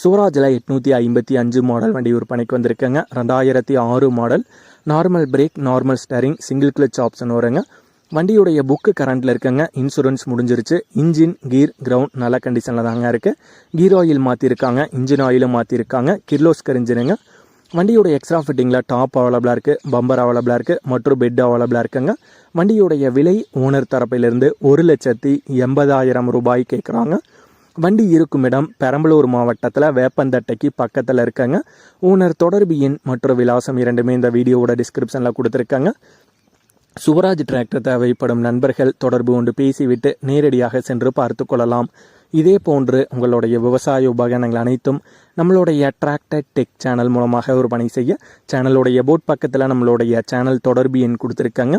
சூராஜில் எட்நூற்றி ஐம்பத்தி அஞ்சு மாடல் வண்டி விற்பனைக்கு வந்திருக்குங்க. ரெண்டாயிரத்தி ஆறு model. Normal brake normal steering single clutch option வருங்க வண்டியுடைய புக்கு கரண்டில் இருக்குங்க. இன்சூரன்ஸ் முடிஞ்சிருச்சு. இன்ஜின் கீர் கிரவுண்ட் நல்ல கண்டிஷனில் தாங்க இருக்குது கீர் ஆயில் மாற்றிருக்காங்க இன்ஜின் ஆயிலும் மாற்றிருக்காங்க கிர்லோஸ்கர் இன்ஜினுங்க வண்டியோட எக்ஸ்ட்ரா ஃபிட்டிங்கில் டாப் அவைலபிளாக இருக்குது பம்பர் அவைலபிளாக இருக்குது மற்றும் பெட் அவைலபிளாக இருக்குங்க. வண்டியுடைய விலை ஓனர் தரப்பிலிருந்து ஒரு லட்சத்தி எண்பதாயிரம் ரூபாய் கேட்குறாங்க வண்டி இருக்கும் இடம் பெரம்பலூர் மாவட்டத்தில் வேப்பந்தட்டைக்கு பக்கத்தில் இருக்காங்க. ஓனர் தொடர்பு எண் மற்றும் விலாசம் இரண்டுமே இந்த வீடியோவோட டிஸ்கிரிப்ஷனில் கொடுத்துருக்காங்க. சுவராஜ் டிராக்டர் தேவைப்படும் நண்பர்கள் தொடர்பு கொண்டு பேசிவிட்டு நேரடியாக சென்று பார்த்து கொள்ளலாம். இதே போன்று உங்களுடைய விவசாய உபகரணங்கள் அனைத்தும் நம்மளுடைய டிராக்டர் டெக் சேனல் மூலமாக விற்பனை செய்ய சேனலுடைய போட் பக்கத்தில் நம்மளுடைய சேனல் தொடர்பு எண் கொடுத்துருக்காங்க.